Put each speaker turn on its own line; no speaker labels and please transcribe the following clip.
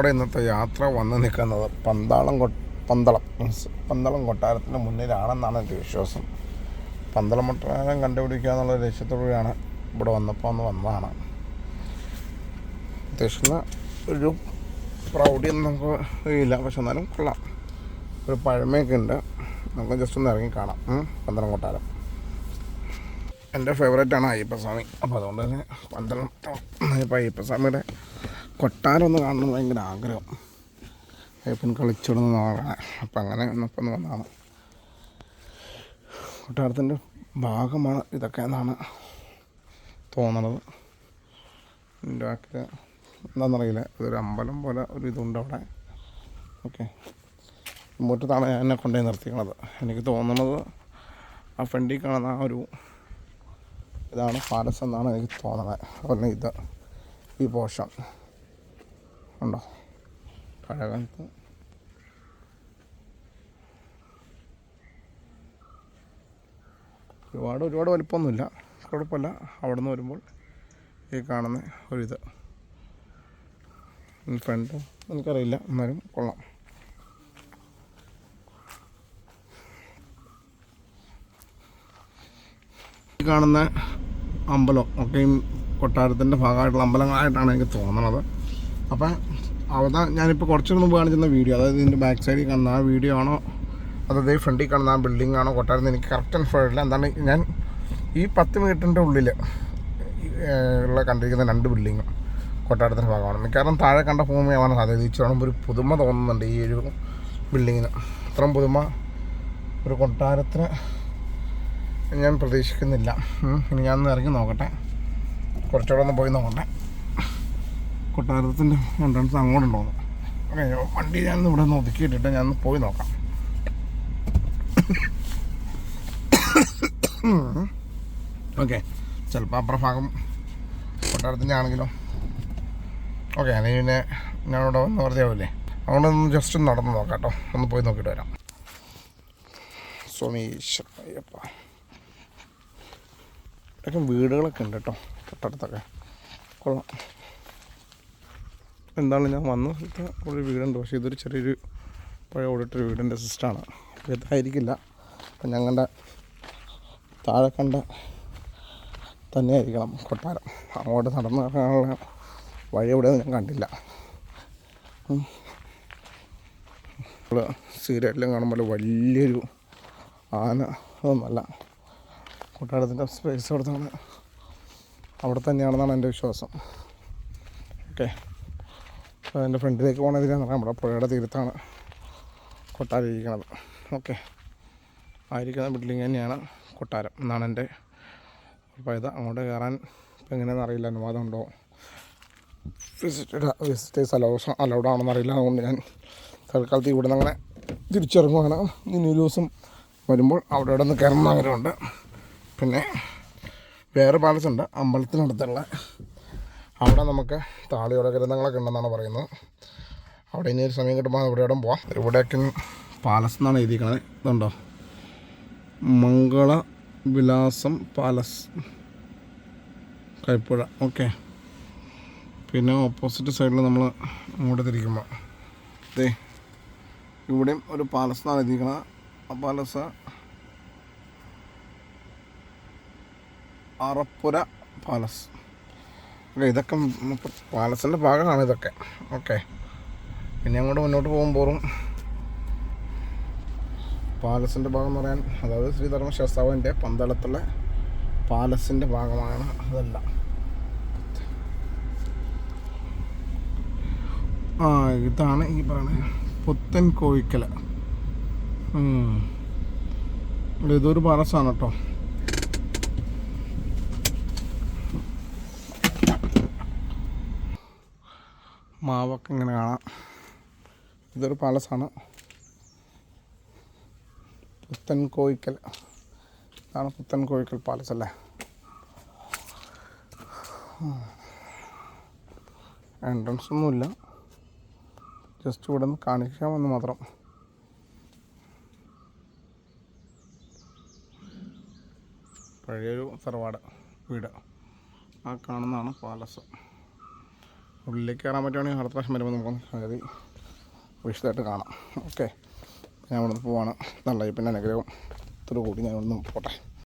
നമ്മുടെ ഇന്നത്തെ യാത്ര വന്ന് നിൽക്കുന്നത് പന്താളം കൊ പന്തളം മീൻസ് പന്തളം കൊട്ടാരത്തിന് മുന്നിലാണെന്നാണ് എന്റെ വിശ്വാസം. പന്തളം കൊട്ടാരം കണ്ടുപിടിക്കുക എന്നുള്ള ലക്ഷ്യത്തോടെയാണ് ഇവിടെ വന്നപ്പോൾ ഒന്ന് വന്നതാണ്. അത്യാവശ്യം ഒരു പ്രൗഢിയൊന്നും നമുക്ക് ഇല്ല പക്ഷെ എന്നാലും കൊള്ളാം. ഒരു പഴമയൊക്കെ ഉണ്ട്. നമുക്ക് ജസ്റ്റ് ഒന്ന് ഇറങ്ങി കാണാം പന്തളം കൊട്ടാരം. എന്റെ ഫേവറേറ്റാണ് അയ്യപ്പസ്വാമി. അപ്പോൾ അതുകൊണ്ട് തന്നെ പന്തളം അയ്യപ്പസ്വാമിയുടെ കൊട്ടാരം ഒന്ന് കാണണം ഭയങ്കര ആഗ്രഹം. അയ്യപ്പൻ കളിച്ചിടുന്ന നാളാണ്. അപ്പം അങ്ങനെ ഒന്നപ്പം ഒന്ന് വന്നതാണ്. കൊട്ടാരത്തിന്റെ ഭാഗമാണ് ഇതൊക്കെ എന്നാണ് തോന്നണത്. എന്റെ ബാക്കിൽ എന്താണെന്നറിയില്ല. ഇതൊരു അമ്പലം പോലെ ഒരു ഇതുണ്ട് അവിടെ. ഓക്കെ. മുറ്റത്താണ് ഞാൻ എന്നെ കൊണ്ടുപോയി നിർത്തിക്കണത്. എനിക്ക് തോന്നുന്നത് ആ ഫ്രണ്ടിൽ കാണുന്ന ആ ഒരു ഇതാണ് പാലസ് എന്നാണ് എനിക്ക് തോന്നുന്നത് അതുപോലെ ഇത്. ഈ പോഷൻ. ഉണ്ടോ? പഴകാലത്ത് ഒരുപാട് ഒരുപാട് വലിപ്പമൊന്നുമില്ല. കുഴപ്പമില്ല. അവിടെ നിന്ന് വരുമ്പോൾ ഈ കാണുന്ന ഒരിത്. ഫ്രണ്ട് എനിക്കറിയില്ല. എന്നാലും കൊള്ളാം. ഈ കാണുന്ന അമ്പലം ഒക്കെയും കൊട്ടാരത്തിന്റെ ഭാഗമായിട്ടുള്ള അമ്പലങ്ങളായിട്ടാണ് എനിക്ക് തോന്നണത്. അപ്പം അവിടെ ഞാനിപ്പോൾ കുറച്ചു മുമ്പ് കാണിച്ചിരുന്ന വീഡിയോ അതായത് ഇതിന്റെ ബാക്ക് സൈഡിൽ കാണുന്ന ആ വീഡിയോ ആണോ അതായത് ഈ ഫ്രണ്ടിൽ കാണുന്ന ആ ബിൽഡിംഗ് ആണോ കൊട്ടാരം എനിക്ക് കറക്റ്റ് അനുഭവമില്ല എന്താണ് ഞാൻ ഈ പത്ത് മീറ്ററിന്റെ ഉള്ളിൽ ഉള്ള കണ്ടിരിക്കുന്ന രണ്ട് ബിൽഡിങ്ങും കൊട്ടാരത്തിന്റെ ഭാഗമാണ്. മിക്കവാറും താഴെ കണ്ട ഭൂമിയാവാൻ സാധ്യത. ഈ ഒരു പുതുമ തോന്നുന്നുണ്ട് ഈ ഒരു ബിൽഡിങ്ങിന് അത്രയും പുതുമ ഒരു കൊട്ടാരത്തിന് ഞാൻ പ്രതീക്ഷിക്കുന്നില്ല. ഇനി ഞാൻ ഇറങ്ങി നോക്കട്ടെ. കുറച്ചുകൂടെ ഒന്ന് പോയി നോക്കട്ടെ. കൊട്ടാരത്തിന്റെ എൻട്രൻസ് ഉണ്ടോ ഓക്കെ വണ്ടി ഞാൻ ഇവിടെ നിന്ന് ഒതുക്കിയിട്ടിട്ട് ഞാൻ പോയി നോക്കാം. ഓക്കെ ചിലപ്പോൾ അപ്പുറ ഭാഗം കൊട്ടാരത്തിന്റെ ആണെങ്കിലോ. ഓക്കെ അല്ലെങ്കിൽ പിന്നെ ഞാനിവിടെ വന്ന് വെറുതെ ആവില്ലേ അതുകൊണ്ട് ഒന്ന് ജസ്റ്റ് ഒന്ന് നടന്ന് നോക്കാം കേട്ടോ ഒന്ന് പോയി നോക്കിയിട്ട് വരാം. സ്വാമി ഇതൊക്കെ വീടുകളൊക്കെ ഉണ്ട് കേട്ടോ തൊട്ടടുത്തൊക്കെ കൊള്ളാം. എന്താണ് ഞാൻ വന്ന. സ്ഥലത്ത് ഒരു വീടുണ്ട്. പക്ഷേ ഇതൊരു ചെറിയൊരു പഴയ ഓടിട്ടൊരു വീടിന്റെ സിസ്റ്റമാണ് ഇതായിരിക്കില്ല. അപ്പം ഞങ്ങളുടെ താഴെ കണ്ട തന്നെ ആയിരിക്കണം കൊട്ടാരം. അങ്ങോട്ട് നടന്നു കാണാനുള്ള വഴി എവിടെയൊന്നും ഞാൻ കണ്ടില്ല. നമ്മൾ സീരിയലിലും കാണുമ്പോൾ വലിയൊരു ആന അതൊന്നുമല്ല കൊട്ടാരത്തിന്റെ സ്പേസ് കൊടുത്താണ്. അവിടെ തന്നെയാണെന്നാണ് എന്റെ വിശ്വാസം. ഓക്കെ എന്റെ ഫ്രണ്ടിലേക്ക് പോകണതിനാണ് നമ്മുടെ പുഴയുടെ തീരത്താണ് കൊട്ടാരം ഇരിക്കുന്നത് ഓക്കെ. ആയിരിക്കുന്ന ബിൽഡിങ് തന്നെയാണ് കൊട്ടാരം എന്നാണ് എന്റെ അപ്പോൾ ഇത് അങ്ങോട്ട് കയറാൻ ഇപ്പം എങ്ങനെയാണെന്ന് അറിയില്ല. അനുവാദം ഉണ്ടോ വിസിറ്റഡ് വിസിറ്റേഴ്സ് അലൗസ് അലൗഡ് അറിയില്ല. അതുകൊണ്ട് ഞാൻ തൽക്കാലത്ത് ഇവിടെ നിന്ന് അങ്ങനെ തിരിച്ചിറങ്ങുവാണ്. ഇനി ഒരു ദിവസം വരുമ്പോൾ അവിടെ ഇവിടെ നിന്ന് കയറുന്ന ആഗ്രഹമുണ്ട്. പിന്നെ വേറെ പാലസ് ഉണ്ട്. അമ്പലത്തിനടുത്തുള്ള അവിടെ നമുക്ക് താളിയുടെ ഗ്രന്ഥങ്ങളൊക്കെ ഉണ്ടെന്നാണ് പറയുന്നത്. അവിടെ ഇനി ഒരു സമയം കിട്ടുമ്പോൾ ഇവിടെ ഇടം പോവാം. ഇവിടേക്ക് പാലസ് എന്നാണ് എഴുതിയിരിക്കുന്നത് ഇതുണ്ടോ? മംഗള വിലാസം പാലസ്. കൈപ്പുഴ. ഓക്കെ. പിന്നെ ഓപ്പോസിറ്റ് സൈഡിൽ നമ്മൾ അങ്ങോട്ട് തിരിക്കുമ്പോൾ. ദേ ഇവിടെയും ഒരു പാലസ് എന്നാണ് എഴുതിയിരിക്കുന്നത് ആ പാലസ് അറപ്പുര പാലസ്. ഓക്കെ ഇതൊക്കെ പാലസിന്റെ ഭാഗമാണ് ഇതൊക്കെ. ഓക്കെ. പിന്നെ അങ്ങോട്ട് മുന്നോട്ട് പോകുമ്പോഴും പാലസിന്റെ ഭാഗം എന്ന് പറയാൻ അതായത് ശ്രീധർമ്മ ശാസ്താവിന്റെ പന്തളത്തുള്ള പാലസിന്റെ ഭാഗമാണ് അതെല്ലാം ആ ഇതാണ് ഈ പറയുന്നത് പുത്തൻ കോഴിക്കല. ഇതൊരു പാലസാണ് കേട്ടോ. മാവൊക്കെ ഇങ്ങനെ കാണാം. ഇതൊരു പാലസാണ്. പുത്തൻ കോയിക്കൽ. ഇതാണ് പുത്തൻ കോയിക്കൽ പാലസ് അല്ലേ? എൻട്രൻസ് ഒന്നുമില്ല ജസ്റ്റ് ഇവിടെ നിന്ന് കാണിക്കാമെന്ന് മാത്രം. പഴയൊരു തറവാട് വീട്. ആ കാണുന്നതാണ് പാലസ്. ഉള്ളിലേക്ക് കയറാൻ പറ്റുവാണെങ്കിൽ അടുത്ത പ്രാവശ്യം വരുമ്പോൾ നമുക്ക് അതായത് വിശദമായിട്ട് കാണാം. ഓക്കെ ഞാൻ ഇവിടെ നിന്ന് പോവാണ്. നല്ല പിന്നെ അനുഗ്രഹം ഇത്ര കൂടി ഞാൻ ഇവിടെ നിന്ന് പോട്ടെ.